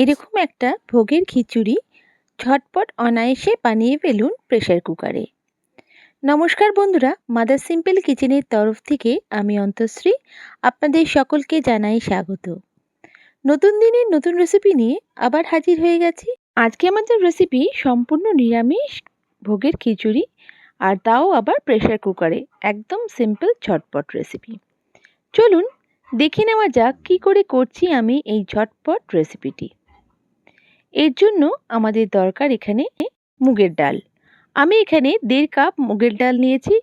এরকম একটা ভোগের খিচুড়ি ঝটপট অনায়াসে বানিয়ে ফেলুন প্রেশার কুকারে নমস্কার বন্ধুরা মাদার সিম্পল কিচেনের তরফ থেকে আমি অন্তশ্রী আপনাদের সকলকে জানাই স্বাগত। নতুন দিনের নতুন রেসিপি নিয়ে আবার হাজির হয়ে গেছি। আজকে আমাদের রেসিপি সম্পূর্ণ নিরামিষ ভোগের খিচুড়ি আর তাও আবার প্রেশার কুকারে একদম সিম্পল ঝটপট রেসিপি চলুন দেখে নেওয়া যাক কী করে করছি আমি এই ঝটপট রেসিপিটি এর জন্য আমাদের দরকার এখানে মুগের ডাল। আমি এখানে দেড় কাপ মুগের ডাল নিয়েছি।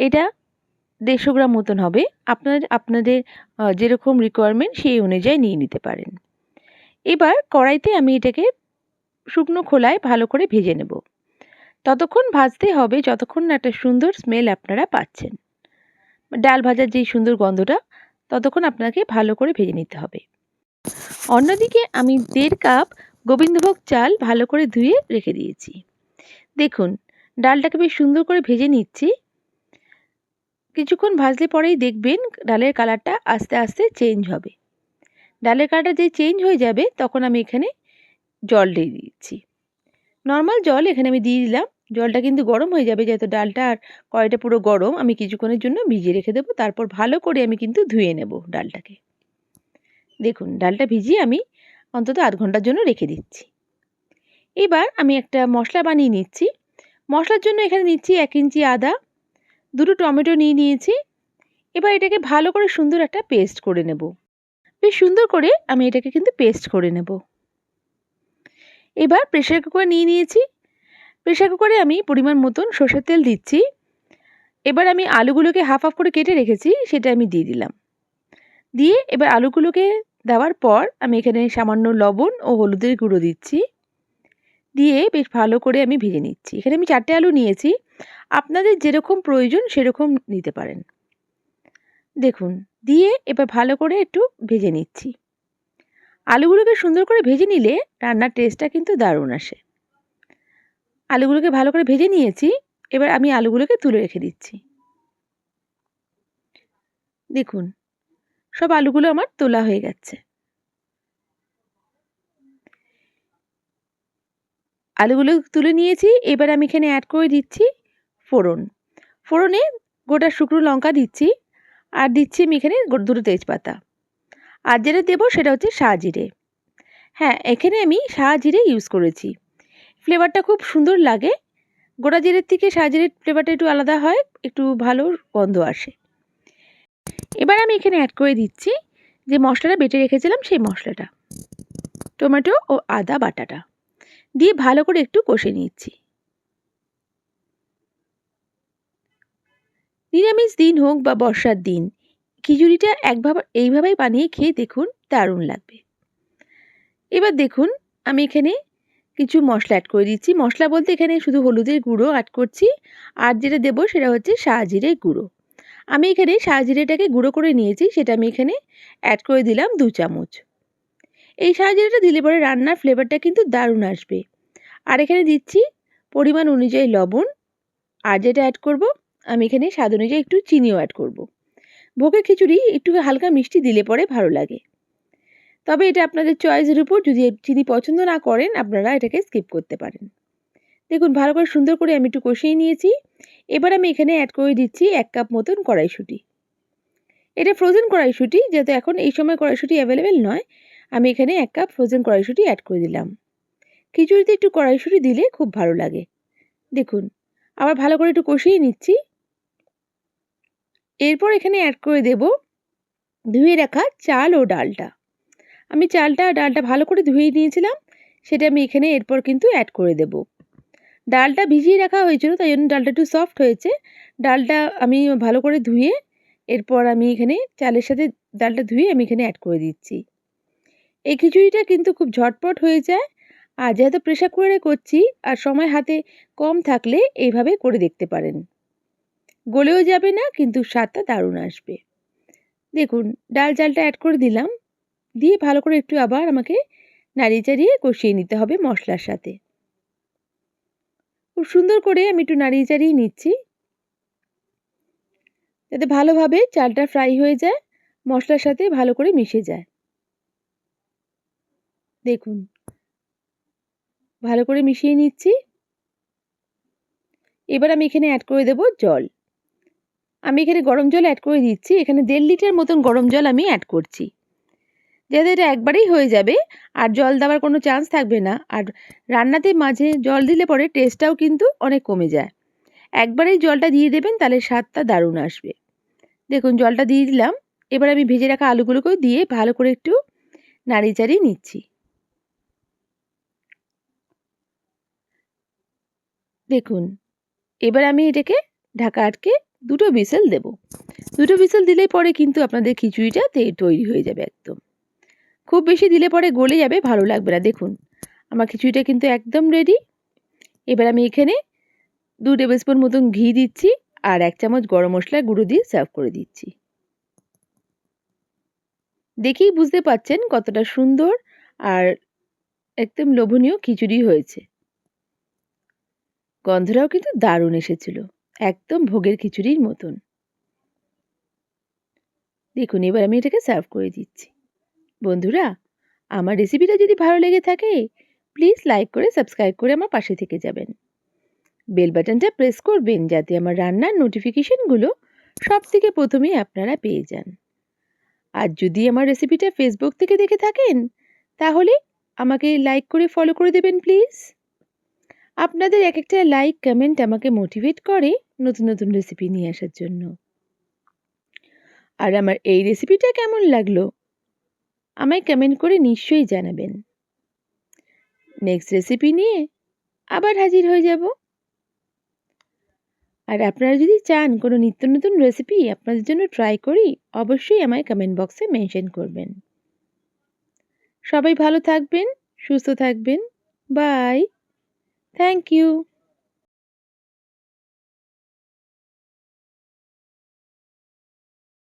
এটা দেড়শো গ্রাম মতন হবে। আপনার, আপনাদের যেরকম রিকোয়ারমেন্ট সেই অনুযায়ী নিয়ে নিতে পারেন। এবার কড়াইতে আমি এটাকে শুকনো খোলায় ভালো করে ভেজে নেব। ততক্ষণ ভাজতে হবে যতক্ষণ না একটা সুন্দর স্মেল আপনারা পাচ্ছেন। ডাল ভাজার যেই সুন্দর গন্ধটা, ততক্ষণ আপনাকে ভালো করে ভেজে নিতে হবে। অন্যদিকে আমি দেড় কাপ গোবিন্দভোগ চাল ভালো করে ধুয়ে রেখে দিয়েছি। দেখুন, ডালটাকে বেশ সুন্দর করে ভেজে নিচ্ছি। কিছুক্ষণ ভাজলে পরেই দেখবেন ডালের কালারটা আস্তে আস্তে চেঞ্জ হবে। ডালের কালারটা যে চেঞ্জ হয়ে যাবে, তখন আমি এখানে জল দিয়ে দিচ্ছি। নর্মাল জল এখানে আমি দিয়ে দিলাম। জলটা কিন্তু গরম হয়ে যাবে, যেহেতু ডালটা আর কড়াইটা পুরো গরম, আমি কিছুক্ষণের জন্য ভিজিয়ে রেখে দেবো। তারপর ভালো করে আমি কিন্তু ধুয়ে নেব ডালটাকে। দেখুন, ডালটা ভিজিয়ে আমি অন্তত আধ ঘণ্টার জন্য রেখে দিচ্ছি। এবার আমি একটা মশলা বানিয়ে নিচ্ছি। মশলার জন্য এখানে নিচ্ছি এক ইঞ্চি আদা, দুটো টমেটো নিয়ে নিয়েছি। এবার এটাকে ভালো করে সুন্দর একটা পেস্ট করে নেব। বেশ সুন্দর করে আমি এটাকে কিন্তু পেস্ট করে নেব। এবার প্রেশার কুকার নিয়ে নিয়েছি। প্রেশার কুকারে আমি পরিমাণ মতন সর্ষের তেল দিচ্ছি। এবার আমি আলুগুলোকে হাফ হাফ করে কেটে রেখেছি, সেটা আমি দিয়ে দিলাম। দিয়ে এবার আলুগুলোকে দেওয়ার পর আমি এখানে সামান্য লবণ ও হলুদের গুঁড়ো দিচ্ছি। দিয়ে বেশ ভালো করে আমি ভেজে নিচ্ছি। এখানে আমি চারটে আলু নিয়েছি। আপনাদের যেরকম প্রয়োজন সেরকম নিতে পারেন। দেখুন, দিয়ে এবার ভালো করে একটু ভেজে নিচ্ছি। আলুগুলোকে সুন্দর করে ভেজে নিলে রান্নার টেস্টটা কিন্তু দারুণ আসে। আলুগুলোকে ভালো করে ভেজে নিয়েছি। এবার আমি আলুগুলোকে তুলে রেখে দিচ্ছি। দেখুন সব আলুগুলো আমার তোলা হয়ে গেছে। আলুগুলো তুলে নিয়েছি, এবার আমি এখানে অ্যাড করে দিচ্ছি ফোড়ন। ফোড়নে গোটা শুকনো লঙ্কা দিচ্ছি, আর দিচ্ছি আমি এখানে দুটো তেজপাতা। আর যেটা দেবো সেটা হচ্ছে জিরে হ্যাঁ এখানে আমি জিরে ইউজ করেছি। ফ্লেভারটা খুব সুন্দর লাগে। গোটা জিরের থেকে জিরের ফ্লেভারটা একটু আলাদা হয়, একটু ভালো গন্ধ আসে। এবার আমি এখানে অ্যাড করে দিচ্ছি যে মশলাটা বেটে রেখেছিলাম সেই মশলাটা। টমেটো ও আদা বাটাটা। দিয়ে ভালো করে একটু কষে নিচ্ছি। নিরামিষ দিন হোক বা বর্ষার দিন, খিচুড়িটা একভাবে, এইভাবেই বানিয়ে খেয়ে দেখুন দারুণ লাগবে। এবার দেখুন, আমি এখানে কিছু মশলা অ্যাড করে দিচ্ছি। মশলা বলতে এখানে শুধু হলুদের গুঁড়ো অ্যাড করছি, আর যেটা দেবো সেটা হচ্ছে শাহজিরের গুঁড়ো। আমি এখানে শাহজিরেটাকে গুঁড়ো করে নিয়েছি, সেটা আমি এখানে অ্যাড করে দিলাম দু চামচ। এই শাহজিরাটা দিলে পরে রান্নার ফ্লেভারটা কিন্তু দারুণ আসবে। আর এখানে দিচ্ছি পরিমাণ অনুযায়ী লবণ, আর যেটা অ্যাড করব, আমি এখানে স্বাদ অনুযায়ী একটু চিনিও অ্যাড করব। ভোগের খিচুড়ি একটু হালকা মিষ্টি দিলে পরে ভালো লাগে। তবে এটা আপনাদের চয়েসের উপর, যদি চিনি পছন্দ না করেন, আপনারা এটাকে স্কিপ করতে পারেন। দেখুন, ভালো করে সুন্দর করে আমি একটু কষিয়ে নিয়েছি। এবার আমি এখানে অ্যাড করে দিচ্ছি এক কাপ মতন কড়াইশুঁটি। এটা ফ্রোজেন কড়াইশুঁটি, যেহেতু এখন এই সময় কড়াইশুঁটি অ্যাভেলেবেল নয়, আমি এখানে এক কাপ ফ্রোজেন কড়াইশুঁটি অ্যাড করে দিলাম। খিচুড়িতে একটু কড়াইশুঁটি দিলে খুব ভালো লাগে। দেখুন, আবার ভালো করে একটু কষিয়ে নিচ্ছি। এরপর এখানে অ্যাড করে দেব ধুয়ে রাখা চাল ও ডালটা। আমি চালটা ডালটা ভালো করে ধুয়ে নিয়েছিলাম, সেটা আমি এখানে এরপর কিন্তু অ্যাড করে দেব। ডালটা ভিজিয়ে রাখা হয়েছিল, তাই জন্য ডালটা একটু সফট হয়েছে। ডালটা আমি ভালো করে ধুয়ে, এরপর আমি এখানে চালের সাথে ডালটা ধুয়ে আমি এখানে অ্যাড করে দিচ্ছি। এই খিচুড়িটা কিন্তু খুব ঝটপট হয়ে যায়, আর যেহেতু প্রেশার কুকারে করছি, আর সময় হাতে কম থাকলে এইভাবে করে দেখতে পারেন। গলেও যাবে না, কিন্তু স্বাদটা দারুণ আসবে। দেখুন, ডাল চালটা অ্যাড করে দিলাম, দিয়ে ভালো করে একটু আবার আমাকে নাড়িয়ে চাড়িয়ে কষিয়ে নিতে হবে মশলার সাথে। খুব সুন্দর করে আমি একটু নাড়িয়ে চাড়িয়ে নিচ্ছি। যাতে ভালোভাবে চালটা ফ্রাই হয়ে যায়, মশলার সাথে ভালো করে মিশে যায়। দেখুন, ভালো করে মিশিয়ে নিচ্ছি। এবার আমি এখানে অ্যাড করে দেব জল। আমি এখানে গরম জল অ্যাড করে দিচ্ছি। এখানে দেড় লিটার মতন গরম জল আমি অ্যাড করছি। যাতে এটা একবারেই হয়ে যাবে। আর জল দেওয়ার কোনো চান্স থাকবে না। আর রান্নাতে মাঝে জল দিলে পরে টেস্টটাও কিন্তু অনেক কমে যায়। একবারেই জলটা দিয়ে দেবেন তাহলে স্বাদটা দারুণ আসবে। দেখুন, জলটা দিয়ে দিলাম। এবার আমি ভেজে রাখা আলুগুলোকেও দিয়ে ভালো করে একটু নাড়িয়ে চাড়িয়ে নিচ্ছি। দেখুন, এবার আমি এটাকে ঢাকা আটকে দুটো বিসেল দেব। দুটো বিসেল দিলেই পরে কিন্তু আপনাদের খিচুড়িটা তৈরি হয়ে যাবে একদম। খুব বেশি দিলে পরে গলে যাবে, ভালো লাগবে না, দেখুন। আমার খিচুড়িটা কিন্তু একদম রেডি এবার আমি এখানে দু টেবিল স্পুন মতন ঘি দিচ্ছি আর এক চামচ গরম মশলা গুঁড়ো দিয়ে সার্ভ করে দিচ্ছি। দেখেই বুঝতে পাচ্ছেন কতটা সুন্দর আর একদম লোভনীয় খিচুড়ি হয়েছে। গন্ধটাও কিন্তু দারুণ এসেছিল, একদম ভোগের খিচুড়ির মতন। দেখুন, এবার আমি এটাকে সার্ভ করে দিচ্ছি। বন্ধুরা, আমার রেসিপিটা যদি ভালো লেগে থাকে প্লিজ লাইক করে সাবস্ক্রাইব করে আমার পাশে থেকে যাবেন। বেল বাটনটা প্রেস করবেন যাতে আমার রান্নার নোটিফিকেশনগুলো সব থেকে প্রথমেই আপনারা পেয়ে যান। আর যদি আমার রেসিপিটা ফেসবুক থেকে দেখে থাকেন, তাহলে আমাকে লাইক করে ফলো করে দেবেন প্লিজ আপনাদের এক একটা লাইক কমেন্ট আমাকে মোটিভেট করে নতুন নতুন রেসিপি নিয়ে আসার জন্য। আর আমার এই রেসিপিটা কেমন লাগল আমায় কমেন্ট করে নিশ্চয়ই জানাবেন। নেক্সট রেসিপি নিয়ে আবার হাজির হয়ে যাব। আর আপনারা যদি চান কোনো নিত্য নতুন রেসিপি আপনাদের জন্য ট্রাই করি, অবশ্যই আমায় কমেন্ট বক্সে মেনশন করবেন। সবাই ভালো থাকবেন, সুস্থ থাকবেন। Bye thank you